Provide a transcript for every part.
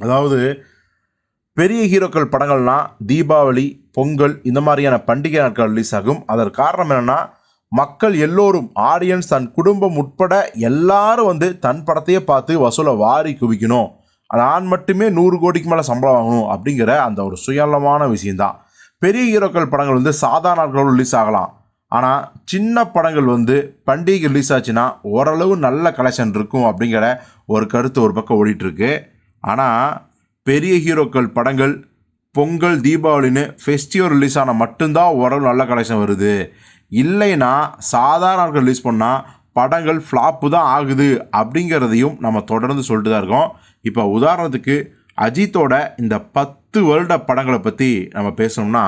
அதாவது பெரிய ஹீரோக்கள் படங்கள்லாம் தீபாவளி பொங்கல் இந்த மாதிரியான பண்டிகை நாட்கள் ரிலீஸ் ஆகும். அதற்கு காரணம் என்னென்னா மக்கள் எல்லோரும் ஆடியன்ஸ் தன் குடும்பம் உட்பட எல்லாரும் வந்து தன் படத்தையே பார்த்து வசூலை வாரி குவிக்கணும். நான் மட்டுமே நூறு கோடிக்கு மேலே சம்பளம் வாங்கணும் அப்படிங்கிற அந்த ஒரு சுயநலமான விஷயந்தான் பெரிய ஹீரோக்கள் படங்கள் வந்து சாதாரண நாட்கள் ரிலீஸ் ஆகலாம். ஆனால் சின்ன படங்கள் வந்து பண்டிகை ரிலீஸ் ஆச்சுன்னா ஓரளவு நல்ல கலெக்ஷன் இருக்கும் அப்படிங்கிற ஒரு கருத்து ஒரு பக்கம் ஓடிட்டுருக்கு ஆனால் பெரிய ஹீரோக்கள் படங்கள் பொங்கல் தீபாவளின்னு ஃபெஸ்டிவல் ரிலீஸ் ஆனால் மட்டும்தான் ஓரளவு நல்ல கலெக்ஷன் வருது. இல்லைன்னா சாதாரண ரிலீஸ் பண்ணால் படங்கள் ஃப்ளாப்பு தான் ஆகுது அப்படிங்கிறதையும் நம்ம தொடர்ந்து சொல்லிட்டு தான் இருக்கோம். இப்போ உதாரணத்துக்கு அஜித்தோட இந்த பத்து வருட படங்களை பற்றி நம்ம பேசணும்னா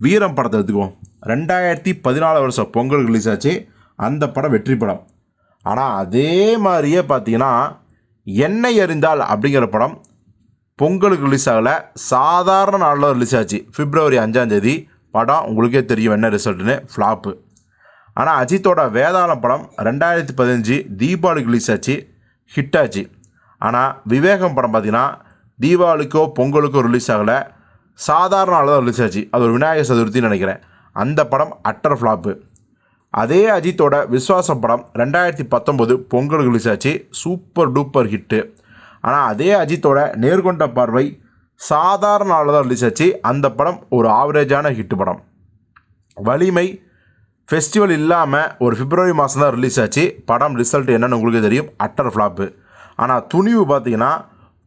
வீரம் படத்தை எடுத்துக்குவோம். ரெண்டாயிரத்தி பதினாலு வருஷம் பொங்கல் ரிலீஸ் ஆச்சு. அந்த படம் வெற்றி படம். ஆனால் அதே மாதிரியே பார்த்தீங்கன்னா என்னை அறிந்தால் அப்படிங்கிற படம் பொங்கலுக்கு ரிலீஸ் ஆகலை. சாதாரண நாளில் ரிலீஸ் ஆச்சு. பிப்ரவரி அஞ்சாந்தேதி படம் உங்களுக்கே தெரியும் என்ன ரிசல்ட்னு ஃப்ளாப்பு ஆனால் அஜித்தோட வேதாளம் படம் ரெண்டாயிரத்தி பதினஞ்சு தீபாவளிக்கு ரிலீஸ் ஆச்சு. ஹிட் ஆச்சு. ஆனால் விவேகம் படம் பார்த்திங்கன்னா தீபாவளிக்கோ பொங்கலுக்கோ ரிலீஸ் ஆகலை. சாதாரண நாளில் தான் ரிலீஸ் ஆச்சு. அது ஒரு விநாயகர் சதுர்த்தின்னு நினைக்கிறேன். அந்த படம் அட்டர் ஃப்ளாப்பு அதே அஜித்தோட விஸ்வாசம் படம் ரெண்டாயிரத்தி பத்தொம்போது பொங்கலுக்கு ரிலீஸ் ஆச்சு. சூப்பர் டூப்பர் ஹிட்டு ஆனால் அதே அஜித்தோட நேர்கொண்ட பார்வை சாதாரண நாளில் தான் ரிலீஸ் ஆச்சு. அந்த படம் ஒரு ஆவரேஜான ஹிட் படம். வலிமை ஃபெஸ்டிவல் இல்லாமல் ஒரு பிப்ரவரி மாதம் தான் ரிலீஸ் ஆச்சு. படம் ரிசல்ட் என்னென்னு உங்களுக்கு தெரியும். அட்டர் ஃப்ளாப்பு ஆனால் துணிவு பார்த்தீங்கன்னா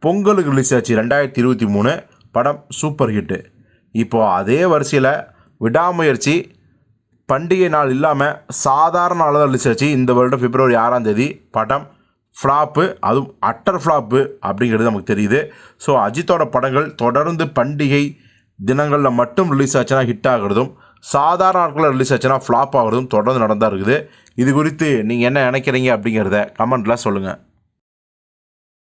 பொங்கலுக்கு ரிலீஸ் ஆச்சு ரெண்டாயிரத்தி இருபத்தி மூணு. படம் சூப்பர் ஹிட்டு இப்போது அதே வரிசையில் விடாமுயற்சி பண்டிகை நாள் இல்லாமல் சாதாரண நாள் தான் ரிலீஸ் ஆச்சு இந்த வருடம் பிப்ரவரி ஆறாம் தேதி படம் ஃப்ளாப்பு அதுவும் அட்டர் ஃப்ளாப்பு அப்படிங்கிறது நமக்கு தெரியுது. ஸோ அஜித்தோட படங்கள் தொடர்ந்து பண்டிகை தினங்களில் மட்டும் ரிலீஸ் ஆச்சுன்னா ஹிட் ஆகிறதும் சாதாரண நாட்களில் ரிலீஸ் ஆச்சுன்னா ஃப்ளாப் ஆகிறதும் தொடர்ந்து நடந்தா இருக்குது. இது குறித்து நீங்கள் என்ன நினைக்கிறீங்க அப்படிங்கிறத கமெண்ட்டில் சொல்லுங்கள்